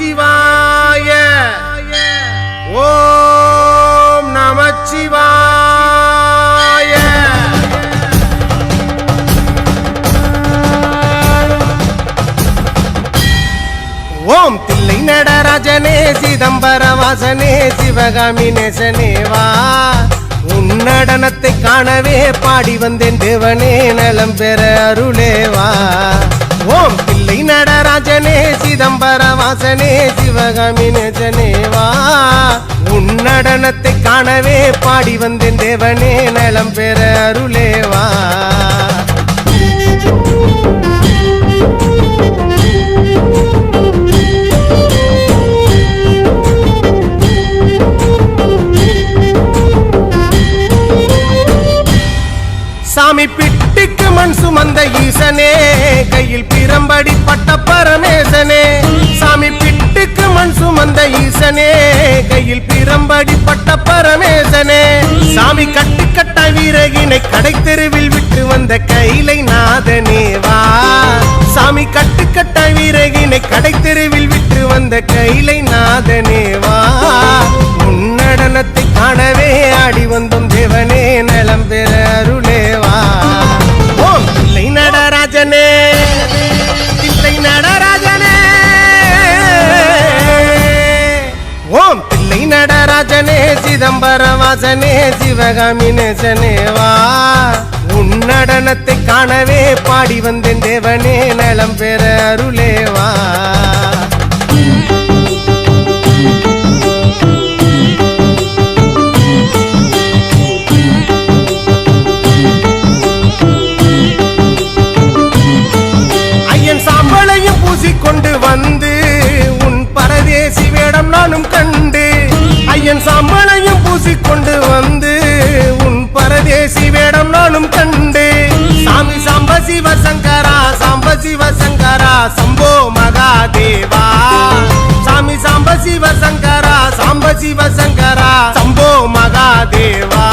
நமச்சிவாய. ஓம் நமச்சிவாய. ஓம் தில்லை நடராஜனே சிதம்பர வாசனே சிவகாமி நேசனேவா உன் நடனத்தை காணவே பாடி வந்தேன் தேவனே நலம் பெற அருளேவா சிதம்பர வாசனே சிவகாமி நேசனே உன் நடனத்தை காணவே பாடி வந்தேன் தேவனே நலம் பெற அருளேவா. சாமி பிட்டுக்கு மண் சுமந்த ஈசனே கையில் பிரம்படி பட்ட பரமேசனே. பட்ட ஈசனே கையில் பிரம்படி பட்ட பரமேசனே. சாமி கட்டு கட்ட வீரகினை கடை தெருவில் விட்டு வந்த கைலை நாதனே வா. சாமி கட்டு கட்ட வீரகினை கடை தெருவில் விட்டு வந்த கைலை நாதனே சிதம்பர வாசனே சிவகாமி நேசனே உன் நடனத்தை காணவே பாடி வந்தேன் தேவனே நலம் பெற அருளேவா சிவசங்கரா சம்போ மகாதேவா.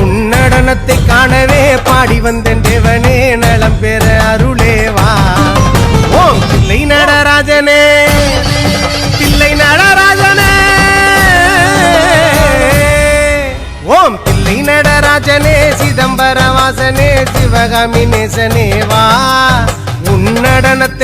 உன் நடனத்தை காணவே பாடி வந்தேன் தேவனே நலம் பெற அருளேவா. ஓம் பிள்ளை நடராஜனே பிள்ளை நடராஜனே. ஓம் பிள்ளை நடராஜனே சிதம்பர வாசனே சிவகாமி நேசனேவா உன் நடனத்தை